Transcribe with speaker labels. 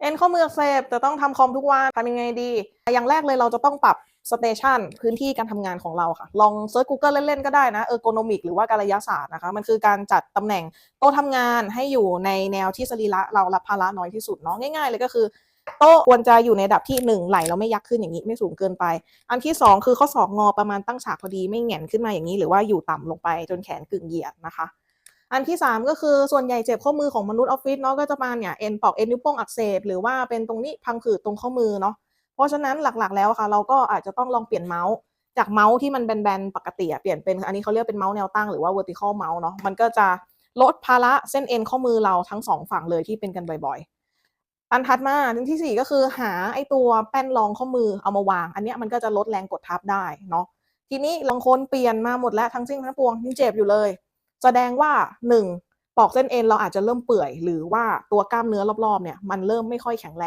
Speaker 1: เอ็นข้อมืออักเสบจะต้องทำคอมทุกวันทำยังไงดี อย่างแรกเลยเราจะต้องปรับสเตชันพื้นที่การทำงานของเราค่ะ ลองเซิร์ช Google เล่น ๆ ก็ได้นะเออร์โกนมิกหรือว่าการยศาสตร์นะคะ มันคือการจัดตำแหน่งโต๊ะทำงานให้อยู่ในแนวที่สรีระเรารับภาระน้อยที่สุดเนาะง่ายๆเลยก็คือโต๊ะควรจะอยู่ในระดับที่หนึ่งไหลเราไม่ยักขึ้นอย่างนี้ไม่สูงเกินไป อันที่สองคือข้อศอกงอประมาณตั้งฉากพอดีไม่แหงนขึ้นมาอย่างนี้ หรือว่าอยู่ต่ำลงไปจนแขนกึ่งเหยียดนะคะ อันที่ 3 ก็คือส่วนใหญ่เจ็บข้อมือของมนุษย์ออฟฟิศเนาะก็จะมาเนี่ยเอ็นปอกเอ็นนิ้วโป้งอักเสบหรือว่าเป็นตรงนี้พังผืดตรงข้อมือเนาะเพราะฉะนั้นหลักๆแล้วค่ะ เราก็อาจจะต้องลองเปลี่ยนเมาส์จากเมาส์ที่มันแบนๆปกติอะเปลี่ยนเป็นอันนี้เขาเรียกเป็นเมาส์แนวตั้งหรือว่า vertical mouse เนาะมันก็จะลดภาระเส้นเอ็นข้อมือเราทั้งสองฝั่งเลยที่เป็นกันบ่อยๆ อันถัดมาอันที่สี่ก็คือหาไอตัวแป้นรองข้อมือเอามาวาง อันนี้มันก็จะลดแรงกดทับได้เนาะทีนี้บางคนเปลี่ยนมาหมดแล้วทั้งสิ้นทั้งปวงยังเจ็บอยู่เลย แสดงว่าหนึ่งปอกเส้นเอ็นเราอาจจะเริ่มเปื่อย หรือว่าตัวกล้ามเนื้อรอบๆเนี่ยมันเริ่มไม่ค่อยแข็งแรง